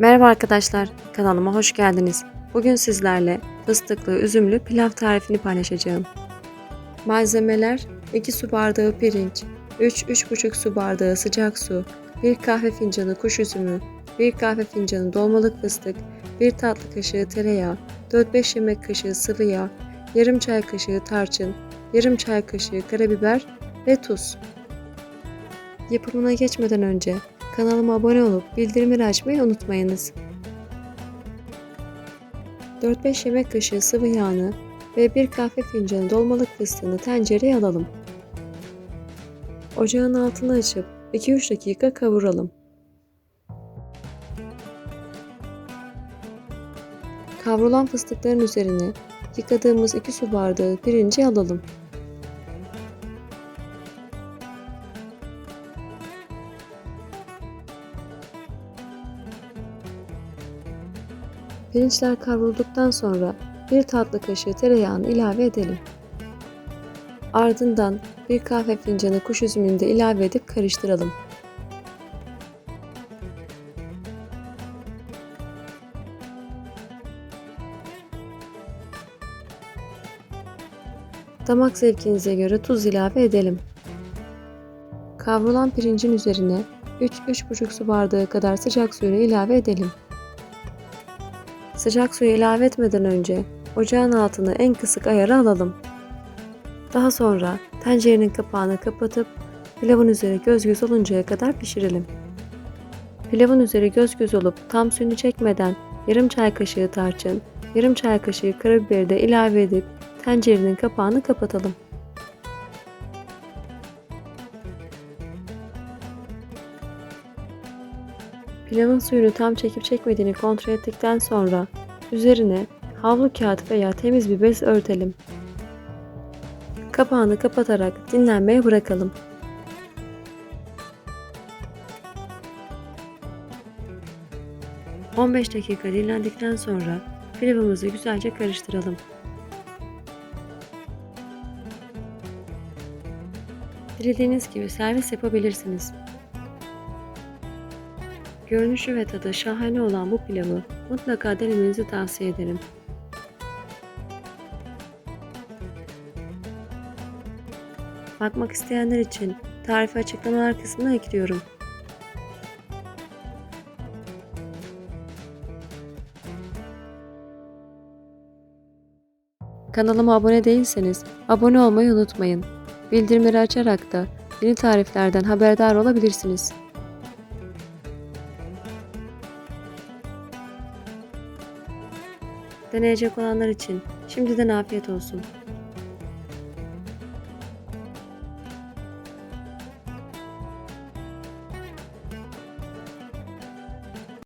Merhaba arkadaşlar, kanalıma hoş geldiniz. Bugün sizlerle fıstıklı üzümlü pilav tarifini paylaşacağım. Malzemeler 2 su bardağı pirinç, 3-3,5 su bardağı sıcak su, 1 kahve fincanı kuş üzümü, 1 kahve fincanı dolmalık fıstık, 1 tatlı kaşığı tereyağı, 4-5 yemek kaşığı sıvı yağ, yarım çay kaşığı tarçın, yarım çay kaşığı karabiber ve tuz. Yapımına geçmeden önce Kanalıma abone olup bildirimleri açmayı unutmayınız. 4-5 yemek kaşığı sıvı yağını ve 1 kahve fincanı dolmalık fıstığını tencereye alalım. Ocağın altını açıp 2-3 dakika kavuralım. Kavrulan fıstıkların üzerine yıkadığımız 2 su bardağı pirinci alalım. Pirinçler kavrulduktan sonra bir tatlı kaşığı tereyağını ilave edelim. Ardından bir kahve fincanı kuş üzümünü de ilave edip karıştıralım. Damak zevkinize göre tuz ilave edelim. Kavrulan pirincin üzerine 3-3,5 su bardağı kadar sıcak suyunu ilave edelim. Sıcak suyu ilave etmeden önce ocağın altını en kısık ayara alalım. Daha sonra tencerenin kapağını kapatıp pilavın üzeri göz göz oluncaya kadar pişirelim. Pilavın üzeri göz göz olup tam suyunu çekmeden yarım çay kaşığı tarçın, yarım çay kaşığı karabiberi de ilave edip tencerenin kapağını kapatalım. Pilavın suyunu tam çekip çekmediğini kontrol ettikten sonra üzerine havlu kağıt veya temiz bir bez örtelim. Kapağını kapatarak dinlenmeye bırakalım. ...15 dakika dinlendikten sonra pilavımızı güzelce karıştıralım. Dilediğiniz gibi servis yapabilirsiniz. Görünüşü ve tadı şahane olan bu pilavı mutlaka denemenizi tavsiye ederim. Bakmak isteyenler için tarifi açıklamalar kısmına ekliyorum. Kanalıma abone değilseniz abone olmayı unutmayın. Bildirimleri açarak da yeni tariflerden haberdar olabilirsiniz. Deneyecek olanlar için şimdiden afiyet olsun.